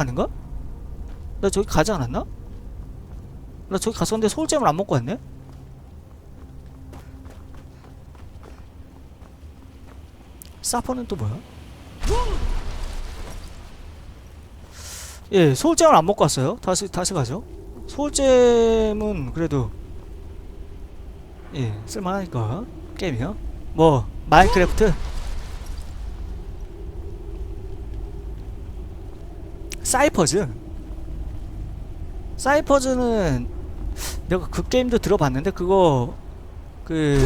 아닌가? 나 저기 가지 않았나? 나 저기 갔었는데 소울잼을 안 먹고 왔네? 사퍼는 또 뭐야? 예, 소울잼을 안 먹고 왔어요. 다시 다시 가죠. 소울잼은 그래도 예 쓸만하니까 게임이요. 뭐 마인크래프트 사이퍼즈. 사이퍼즈는 내가 그 게임도 들어봤는데 그거 그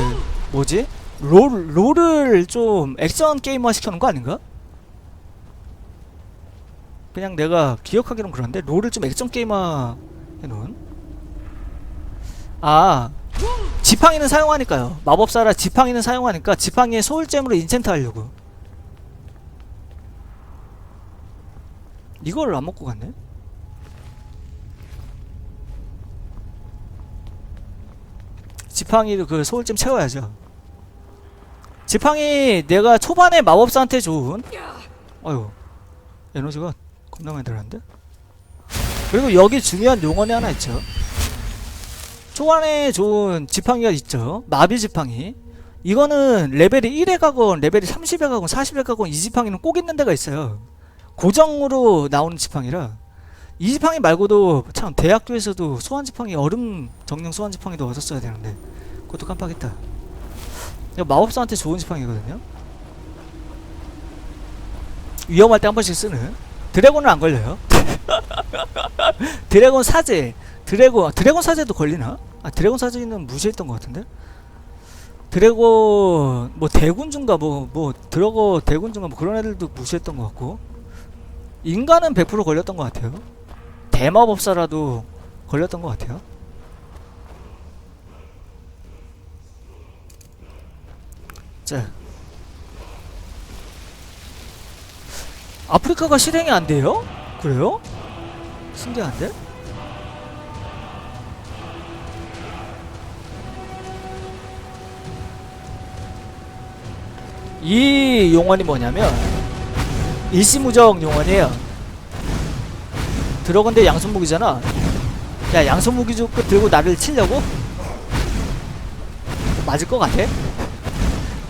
뭐지? 롤 롤을 좀 액션 게임화 시켜놓은 거 아닌가? 그냥 내가 기억하기론 그런데 롤을 좀 액션 게임화 해놓은. 아 지팡이는 사용하니까요. 마법사라 지팡이는 사용하니까 지팡이에 소울잼으로 인챈트 하려고 이걸 안 먹고 갔네? 지팡이도 그 소울잼 채워야죠. 지팡이 내가 초반에 마법사한테 좋은? 어휴 에너지가 겁나 많이 들어갔는데? 그리고 여기 중요한 용언이 하나 있죠. 초반에 좋은 지팡이가 있죠. 마비 지팡이. 이거는 레벨이 1에 가건 레벨이 30에 가건 40에 가건 이 지팡이는 꼭 있는 데가 있어요 고정으로 나오는 지팡이라 이 지팡이 말고도 참 대학교에서도 소환 지팡이 얼음 정령 소환 지팡이도 얻었어야 되는데 그것도 깜빡했다. 이거 마법사한테 좋은 지팡이거든요. 위험할 때 한 번씩 쓰는. 드래곤은 안 걸려요. 드래곤 사제 드래곤 드래곤 사제도 걸리나? 아 드래곤 사제는 무시했던 것 같은데? 드래곤 뭐 대군주인가 뭐뭐 드러거 대군주인가 뭐 그런 애들도 무시했던 것 같고 인간은 100% 걸렸던 것 같아요 대마법사라도 걸렸던 것 같아요 자 아프리카가 실행이 안 돼요? 그래요? 신기한데? 이 용언이 뭐냐면 일시무적 용언이에요. 들어건데 양손무기잖아. 야 양손무기 좀 들고 나를 치려고? 맞을 것 같아?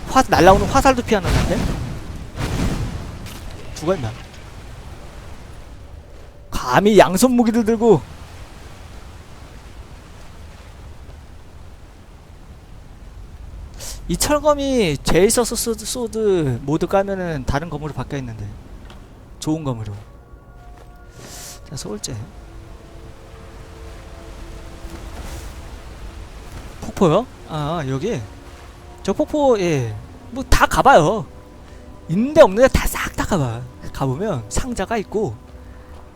화 날라오는 화살도 피하는 건데? 임마. 감히 양손 무기를 들고 이 철검이 제이서스 소드 모드 까면은 다른 검으로 바뀌어 있는데 좋은 검으로. 자 소울제. 폭포요? 아 여기? 저 폭포 예뭐 다 가봐요. 있는데 없는데 다 싹 다 가봐. 가보면 상자가 있고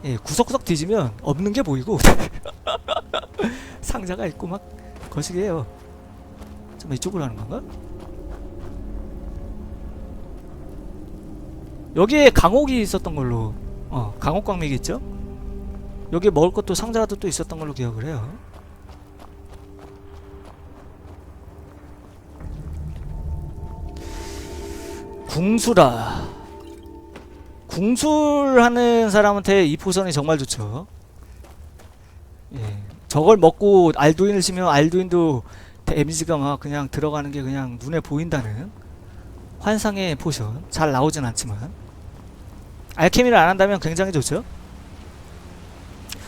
예 구석구석 뒤지면 없는 게 보이고 상자가 있고 막 거시기해요. 좀 이쪽으로 하는 건가? 여기에 강옥이 있었던 걸로 어 강옥 광맥이 있죠? 여기 먹을 것도 상자도 또 있었던 걸로 기억을 해요. 궁수라. 궁술하는 사람한테 이 포션이 정말 좋죠. 예 저걸 먹고 알두인을 치면 알두인도 데미지가 막 그냥 들어가는 게 그냥 눈에 보인다는 환상의 포션. 잘 나오진 않지만. 알케미를 안 한다면 굉장히 좋죠?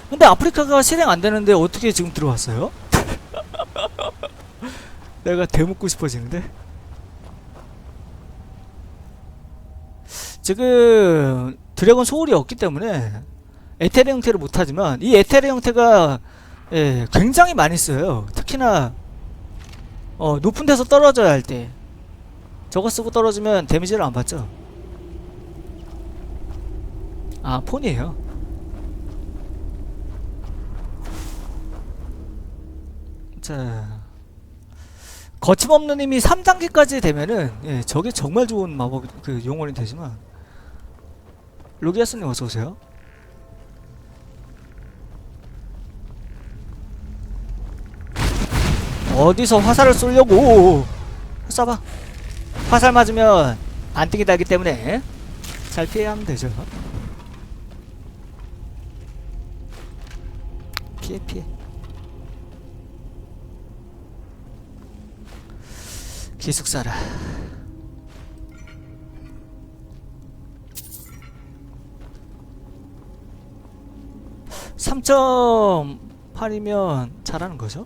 근데 아프리카가 실행 안 되는데 어떻게 지금 들어왔어요? 내가 대묻고 싶어지는데? 지금 드래곤 소울이 없기 때문에 에테르 형태를 못하지만 이 에테르 형태가 예, 굉장히 많이 써요. 특히나 어, 높은 데서 떨어져야 할때 저거 쓰고 떨어지면 데미지를 안 받죠. 아 폰이에요. 자 거침없는 힘이 3단계까지 되면은 예, 저게 정말 좋은 마법 그 용어는 되지만 로기아스님 어서 오세요. 어디서 화살을 쏘려고? 쏴봐 화살 맞으면 안 뜨게 되기 때문에 잘 피해야 하면 되죠. 피해 피해. 기숙사라. 3.8이면 잘하는 거죠?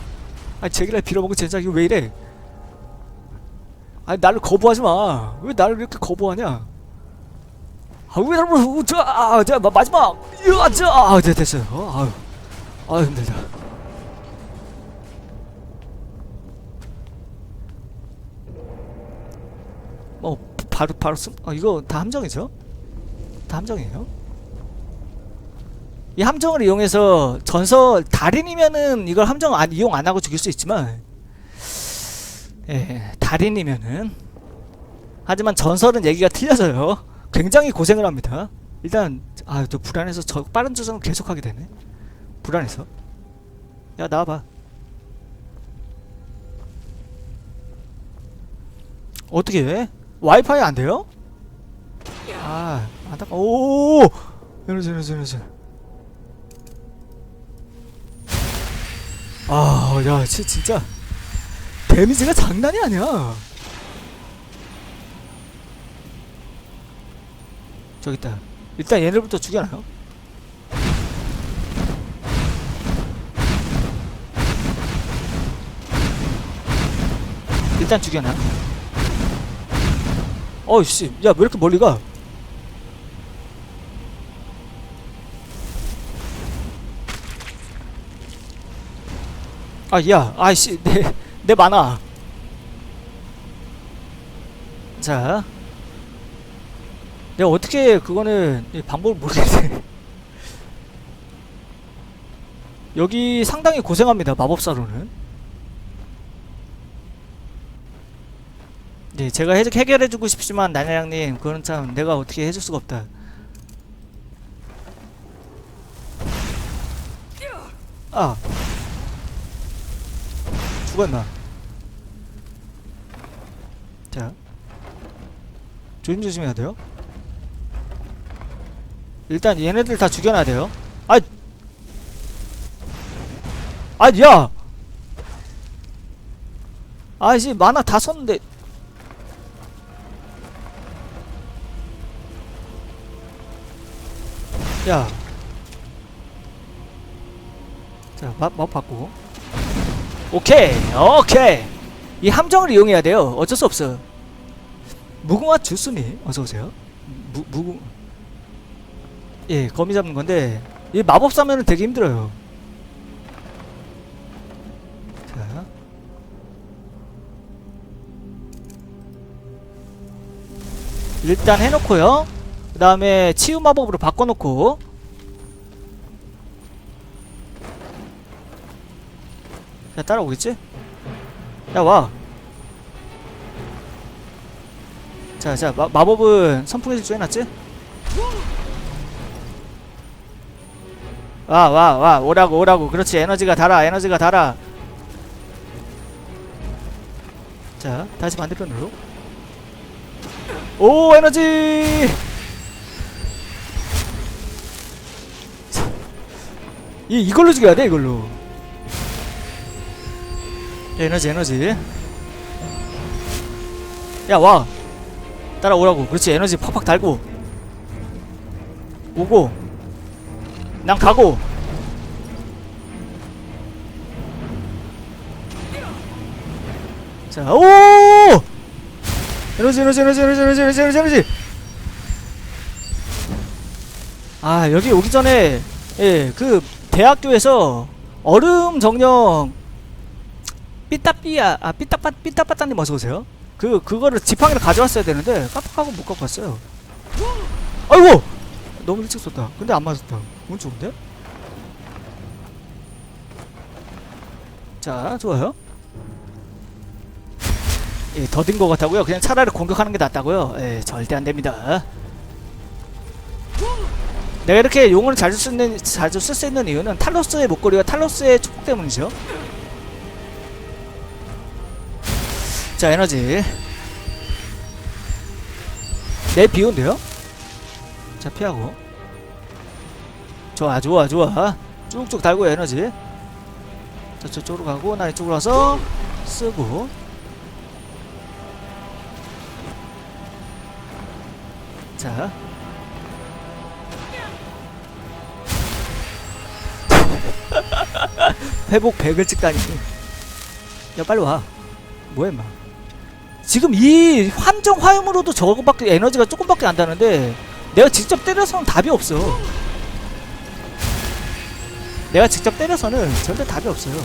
아니 제기랄 빌어먹은 젠장이 왜 이래? 아니 나를 거부하지 마왜 나를 이렇게 거부하냐? 아왜 나를 뭐, 우자자 아, 아, 마지막! 으아자 네, 아, 됐어요. 어, 아유. 아 힘들다 어 바로 바로 숨 아, 어, 이거 다 함정이죠? 다 함정이에요? 이 함정을 이용해서 전설 달인이면은 이걸 함정 안 이용 안 하고 죽일 수 있지만 예, 달인이면은 하지만 전설은 얘기가 틀려져요. 굉장히 고생을 합니다. 일단 아, 저 불안해서 저 빠른 조정을 계속하게 되네. 불안해서. 야, 나와봐. 어떻게 해? 와이파이 안 돼요? 아, 안타까. 오, 에너지, 에너지, 에너지. 아, 야, 지, 진짜 데미지가 장난이 아니야. 저기 있다. 일단 얘네부터 죽여놔요. 일단 죽여놔. 어이씨, 야, 왜 이렇게 멀리 가? 아, 야, 아이씨, 내, 내 만화. 자. 내가 어떻게 그거는 이 방법을 모르겠네. 여기 상당히 고생합니다, 마법사로는. 네, 제가 해, 해결해주고 싶지만, 나냐양님, 그건 참 내가 어떻게 해줄 수가 없다. 아. 죽었나? 자. 조심 조심해야 돼요. 일단 얘네들 다 죽여놔야 돼요. 아, 아, 야, 아이씨 만화 다 썼는데. 야, 자, 마, 마 바꾸고. 오케이, 오케이. 이 함정을 이용해야 돼요. 어쩔 수 없어. 무궁화 주스님, 어서 오세요. 무, 무궁. 예, 거미 잡는 건데 이 마법사면은 되게 힘들어요. 자. 일단 해놓고요. 그 다음에 치유 마법으로 바꿔놓고 야 따라오겠지? 야 와. 자, 자 마, 마법은 선풍기 질주 해놨지? 와, 와, 와, 오라고, 오라고. 그렇지, 에너지가 달아, 에너지가 달아. 자, 다시 반대편으로. 오, 에너지! 이, 이걸로 죽여야 돼, 이걸로. 에너지, 에너지. 야, 와. 따라오라고. 그렇지, 에너지 팍팍 달고. 오고. 난 가고 자, 오! 에너지, 에너지, 에너지, 에너지, 에너지, 에너지, 에너지, 에너지. 아, 여기 오기 전에, 예, 그, 대학교에서 얼음 정령, 삐따삐야, 아, 삐따빠, 삐따빠따님 어서 오세요. 그, 그거를 지팡이를 가져왔어야 되는데, 깜빡하고 못 갖고 왔어요. 아이고! 너무 일찍 쏜다. 근데 안 맞았다. 운 좋은데? 자, 좋아요. 예, 더딘 것 같다고요? 그냥 차라리 공격하는 게 낫다고요? 예, 절대 안 됩니다. 내가 이렇게 용을 자주 쓰는 자주 쓸 수 있는 이유는 탈로스의 목걸이와 탈로스의 축복 때문이죠. 자, 에너지. 내 비운데요? 자, 피하고. 좋아, 좋아, 좋아. 쭉쭉 달고 에너지. 자, 저쪽으로 가고, 나 이쪽으로 와서 쓰고. 자. 회복 100을 찍다니. 야, 빨리 와. 뭐해, 마. 지금 이 함정 화염으로도 저거밖에 에너지가 조금밖에 안 다는데 내가 직접 때려서는 답이 없어. 내가 직접 때려서는 절대 답이 없어요.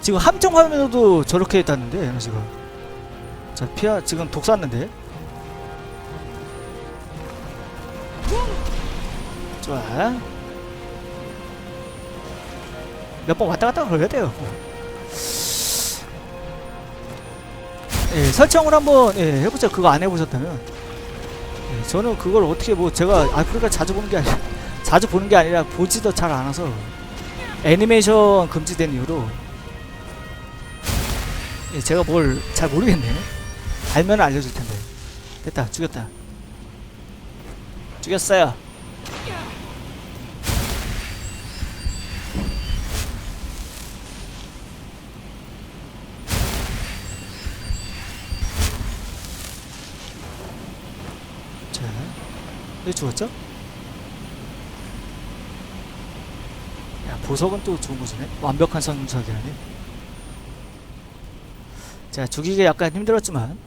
지금 함정 화염으로도 저렇게 닿는데 에너지가. 자 피하 지금 독 쐈는데. 좋아. 몇 번 왔다 갔다 걸려야 돼요. 예, 설정을 한번 예, 해보자. 그거 안 해보셨다면. 예, 저는 그걸 어떻게 뭐 제가 아프리카 자주 보는 게 아니라 자주 보는 게 아니라 보지도 잘 않아서 애니메이션 금지된 이후로 예, 제가 뭘 잘 모르겠네. 알면 알려줄 텐데. 됐다, 죽였다. 죽였어요. 자, 왜 죽었죠? 야, 보석은 또 좋은 거지네. 완벽한 선수이라네. 자, 죽이기 약간 힘들었지만